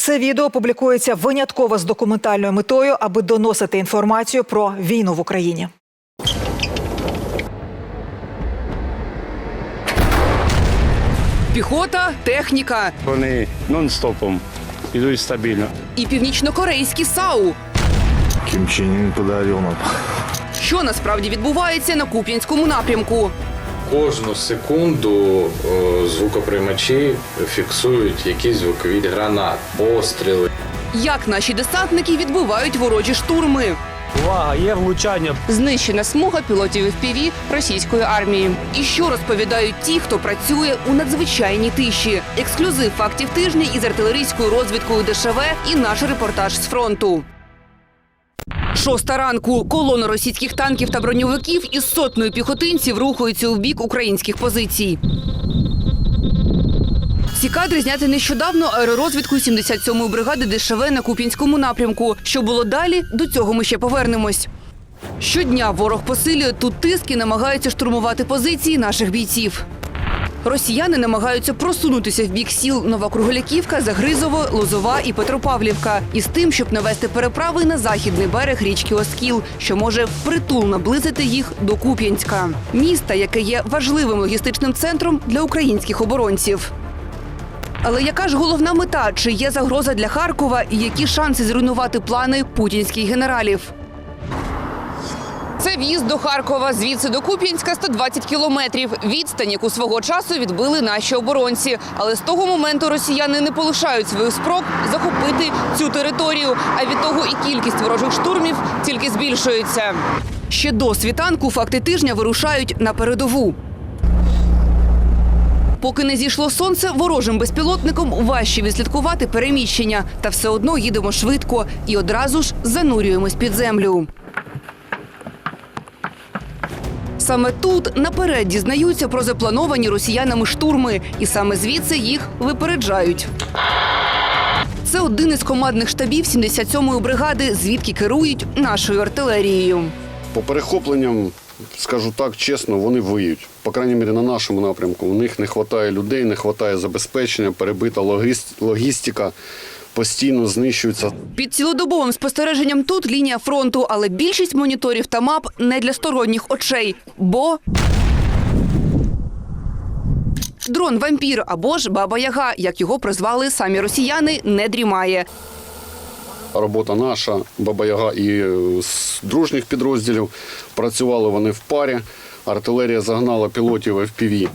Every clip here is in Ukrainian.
Це відео публікується винятково з документальною метою, аби доносити інформацію про війну в Україні. Піхота, техніка Вони нон-стопом ідуть стабільно. і північнокорейські САУ. Ким Чен нам. Що насправді відбувається на Куп'янському напрямку? Кожну секунду е, звукоприймачі фіксують якісь звуки від гранат, постріли. Як наші десантники відбивають ворожі штурми? Увага, є влучання. Знищена смуга пілотів FPV російської армії. І що розповідають ті, хто працює у надзвичайній тиші? Ексклюзив фактів тижня із артилерійською розвідкою ДШВ і наш репортаж з фронту. Шоста ранку колона російських танків та броньовиків із сотнею піхотинців рухаються у бік українських позицій. Ці кадри зняти нещодавно аеророзвідкою 77-ї бригади ДШВ на Куп'янському напрямку. Що було далі, до цього ми ще повернемось. Щодня ворог посилює тут тиск і намагається штурмувати позиції наших бійців. Росіяни намагаються просунутися в бік сіл Нова Круголяківка, Загризово, Лозова і Петропавлівка із тим, щоб навести переправи на західний берег річки Оскіл, що може впритул наблизити їх до Куп'янська, міста, яке є важливим логістичним центром для українських оборонців. Але яка ж головна мета? Чи є загроза для Харкова і які шанси зруйнувати плани путінських генералів? Це в'їзд до Харкова. Звідси до Куп'янська 120 кілометрів. Відстань, яку свого часу відбили наші оборонці. Але з того моменту росіяни не полишають своїх спроб захопити цю територію. А від того і кількість ворожих штурмів тільки збільшується. Ще до світанку факти тижня вирушають на передову. Поки не зійшло сонце, ворожим безпілотником важче відслідкувати переміщення. Та все одно їдемо швидко і одразу ж занурюємось під землю. Саме тут наперед дізнаються про заплановані росіянами штурми, і саме звідси їх випереджають. Це один із командних штабів 77-ї бригади, звідки керують нашою артилерією. По перехопленням, скажу так чесно, вони виють. По крайній мірі, на нашому напрямку. У них не вистачає людей, не вистачає забезпечення, перебита логіст- логістика, постійно знищуються. Під цілодобовим спостереженням тут лінія фронту, але більшість моніторів та мап не для сторонніх очей, бо дрон вампір або ж баба Яга, як його прозвали самі росіяни, не дрімає. Робота наша, Баба-Яга і е, з дружніх підрозділів. Працювали вони в парі. Артилерія загнала пілотів FPV.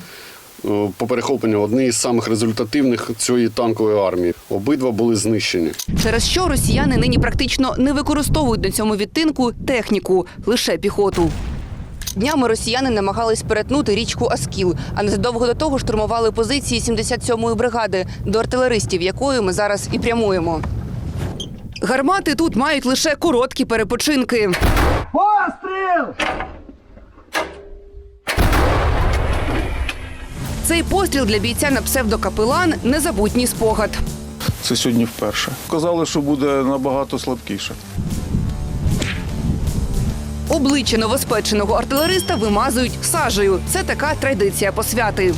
Е, По перехопленню одні з самих результативних цієї танкової армії. Обидва були знищені. Через що росіяни нині практично не використовують на цьому відтинку техніку, лише піхоту. Днями росіяни намагались перетнути річку Аскіл, а незадовго до того штурмували позиції 77-ї бригади, до артилеристів якої ми зараз і прямуємо. Гармати тут мають лише короткі перепочинки. Цей постріл для бійця на псевдокапелан незабутній спогад. Це сьогодні вперше. Казали, що буде набагато слабкіше. Обличчя новоспеченого артилериста вимазують сажею. Це така традиція посвяти.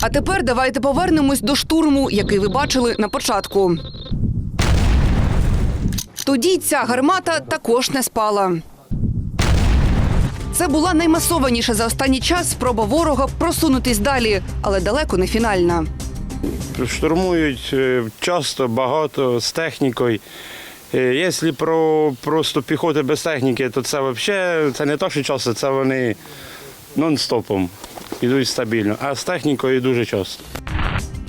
А тепер давайте повернемось до штурму, який ви бачили на початку. Тоді ця гармата також не спала. Це була наймасованіша за останній час спроба ворога просунутись далі, але далеко не фінальна. Штурмують е, часто, багато з технікою. Е, Якщо про просто піхоти без техніки, то це взагалі це не то, що часто, це вони нон-стопом ідуть стабільно, а з технікою дуже часто.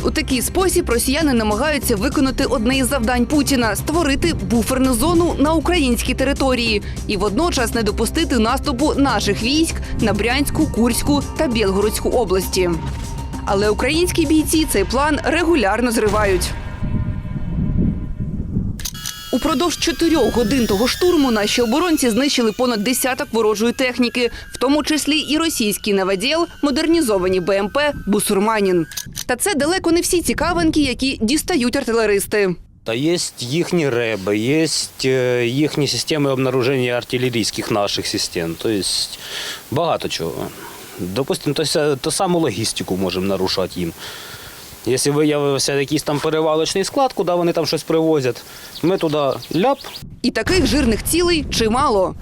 У такий спосіб росіяни намагаються виконати одне із завдань Путіна створити буферну зону на українській території і водночас не допустити наступу наших військ на Брянську, Курську та Білгородську області. Але українські бійці цей план регулярно зривають. Упродовж чотирьох годин того штурму наші оборонці знищили понад десяток ворожої техніки, в тому числі і російський наводіл, модернізовані БМП Бусурманін. Та це далеко не всі цікавинки, які дістають артилеристи. Та є їхні реби, є е, їхні системи обнаруження артилерійських наших систем. Тобто багато чого. Допустимо, то, саму логістику можемо нарушати їм. Якщо виявився якийсь там перевалочний склад, куди вони там щось привозять, ми туди ляп, І таких жирних цілей чимало.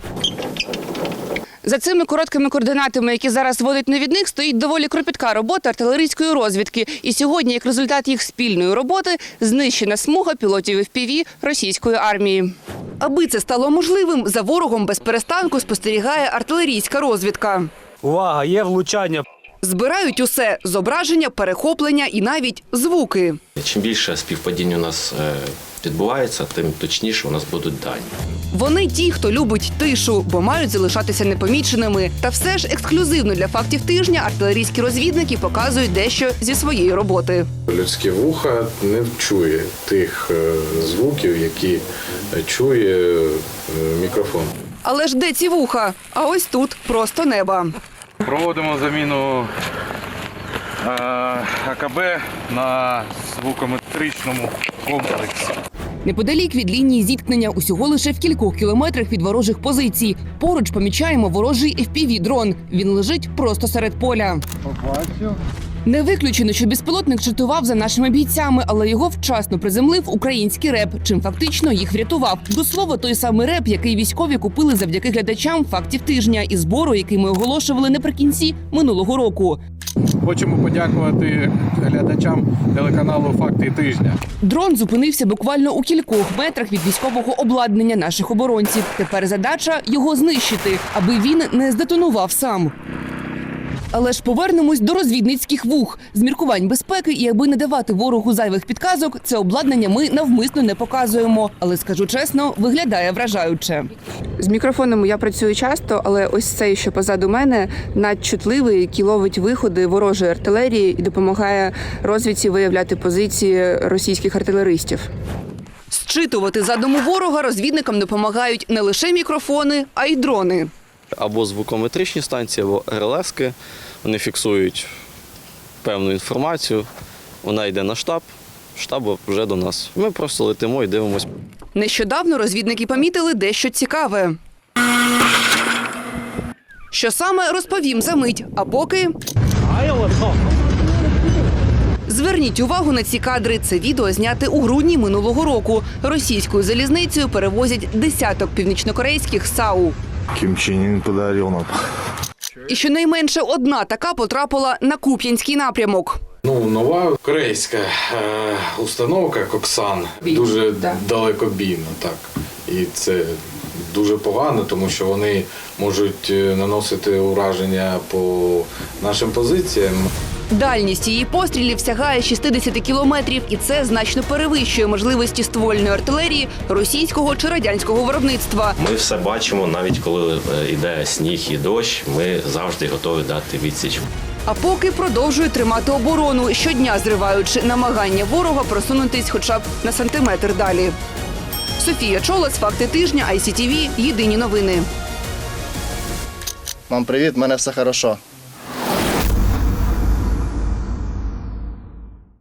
За цими короткими координатами, які зараз вводить навідник, стоїть доволі кропітка робота артилерійської розвідки. І сьогодні, як результат їх спільної роботи, знищена смуга пілотів FPV російської армії. Аби це стало можливим, за ворогом без перестанку спостерігає артилерійська розвідка. увага, є влучання. Збирають усе зображення, перехоплення і навіть звуки. Чим більше співпадінь у нас е, відбувається, тим точніше у нас будуть дані. Вони ті, хто любить тишу, бо мають залишатися непоміченими. Та все ж ексклюзивно для фактів тижня артилерійські розвідники показують дещо зі своєї роботи. Людське вуха не вчує тих е, звуків, які чує е, мікрофон. Але ж де ці вуха? А ось тут просто неба. Проводимо заміну е, АКБ на звукометричному комплексі. Неподалік від лінії зіткнення, усього лише в кількох кілометрах від ворожих позицій. Поруч помічаємо ворожий fpv дрон Він лежить просто серед поля. Не виключено, що безпілотник чатував за нашими бійцями, але його вчасно приземлив український реп, чим фактично їх врятував. До слова, той самий реп, який військові купили завдяки глядачам фактів тижня і збору, який ми оголошували наприкінці минулого року. Хочемо подякувати глядачам телеканалу Факти тижня. Дрон зупинився буквально у кількох метрах від військового обладнання наших оборонців. Тепер задача його знищити, аби він не здетонував сам. Але ж повернемось до розвідницьких вух з міркувань безпеки, і аби не давати ворогу зайвих підказок, це обладнання ми навмисно не показуємо. Але скажу чесно, виглядає вражаюче. З мікрофоном я працюю часто, але ось цей, що позаду мене, надчутливий, який ловить виходи ворожої артилерії і допомагає розвідці виявляти позиції російських артилеристів. Зчитувати задуму ворога розвідникам допомагають не лише мікрофони, а й дрони. Або звукометричні станції, або РЛСки. Вони фіксують певну інформацію. Вона йде на штаб, штаб вже до нас. Ми просто летимо і дивимося. Нещодавно розвідники помітили дещо цікаве. Що саме розповім за мить, а поки. Зверніть увагу на ці кадри. Це відео зняте у грудні минулого року. Російською залізницею перевозять десяток північнокорейських САУ. Кім Чен Ін подарив нам. І щонайменше одна така потрапила на Куп'янський напрямок. Ну, нова корейська е, установка Коксан дуже далекобійна, так. І це дуже погано, тому що вони можуть е, наносити ураження по нашим позиціям. Дальність її пострілів сягає 60 кілометрів, і це значно перевищує можливості ствольної артилерії російського чи радянського виробництва. Ми все бачимо, навіть коли е, йде сніг і дощ, ми завжди готові дати відсіч. А поки продовжує тримати оборону, щодня зриваючи намагання ворога просунутись хоча б на сантиметр далі. Софія Чолос, факти тижня, ICTV, єдині новини. Мам, привіт, мене все хорошо.